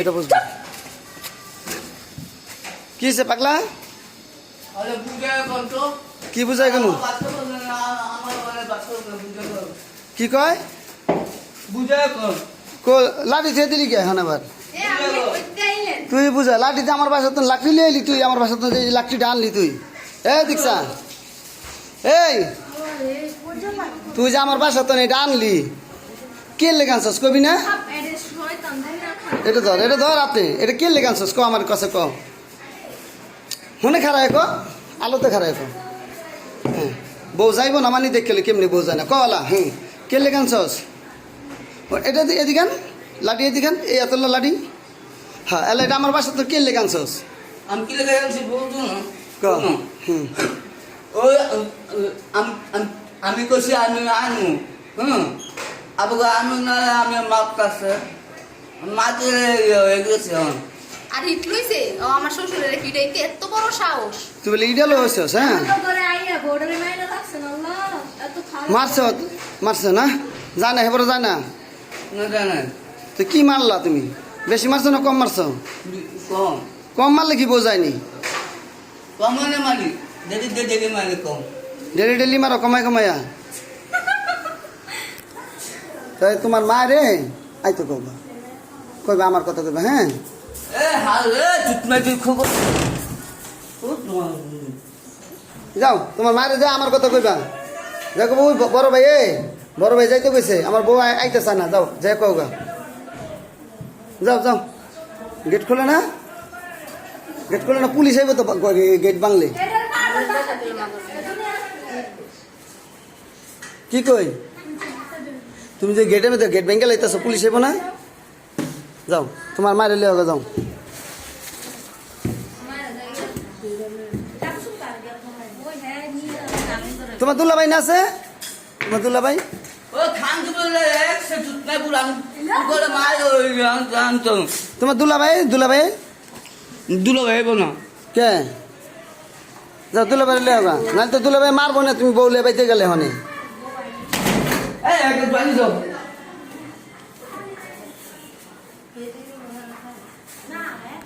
এটা বুঝব। কি হয়েছে পাগলা? আরে বুঝে কোন তো। কি বুঝাই কেন? কি কয়? লাঠি ছেড়ে দিলি কে এখন আবার? তুই বুঝা লাঠিতে আমার বাসা তো লাকড়ি লিয়ে এলি তুই আমার বাসা তো এই লাকড়িটা আনলি তুই। এ দীক্ষা। এই তুই যে আমার বাসা তো এটা আনলি। কে লেগে আনছস? কবি না? এটা ধর এটা ধর আপনি। এটা কে লেগে আনছস? ক আমার কাছে ক। শুনে খারায় ক আলোতে খারায় ক। হ্যাঁ। বউ যাইব না মানি দেখলে কেমনি বউ যায় না? কলা হুম কে লেগে আনছস? এটা এদিকান লাঠি এদিকান এই এতলা লাঠি। হ্যাঁ এলা এটা আমার বাসা তো কে লেগে আনছস? আমি কি লেগে আনছি বলতো না? ক হুম। ওই আমি কইছি আমি আনু হুম? আবু আনু না আমি মাপ কাছে। মাঝে হয়ে গেছে আর হিট লইছে? ও আমার শ্বশুরের কিডাইতে এত বড় সাহস। তুই বলে হ্যাঁ? করে আইয়া বর্ডারে মাইরা রাখছেন আল্লাহ এত খারাপ। মারছ মারছ না? যায় না হেবরে যায় না না জানে। তো কি মারলা তুমি? বেশি মারছো না কম মারছো? কম। কম মারলে কি বোঝায়নি? কম মানে মারি। দেখি দেখি মারি কম। ডেলি ডেলি মারো কমাই কমাইয়া তাই তোমার মা রে? আই তো কইবা। কইবা আমার কথা কইবা হ্যাঁ? এ হাল রে চুটমা তুই খুব যাও তোমার মারে যা আমার কথা কইবা। দেখো বউ বড় ভাই এ বড় ভাই যাইতে কইছে আমার বউ আই- আইতে চায় না যাও যাই কওগা যাও যাও। গেট খোলে না? গেট খোলে না পুলিশ আইব তো গেট বাংলে কি কই? তুমি যে গেটের মধ্যে গেট ভেঙে লাইতেছো পুলিশ আইব না? যাও তোমার মারে লিয়ে যাও। তোমার দুল্লা ভাই না আছে? তোমার দুল্লা ভাই? তোমার দুলা ভাই দুলা ভাই? দুলো ভাইব না। কে? যাও দুলা ভাই যাও নাহলে তো দুলা ভাই মারবো না তুমি বউ লিয়ে বাইতে গেলে হনে 哎赶紧走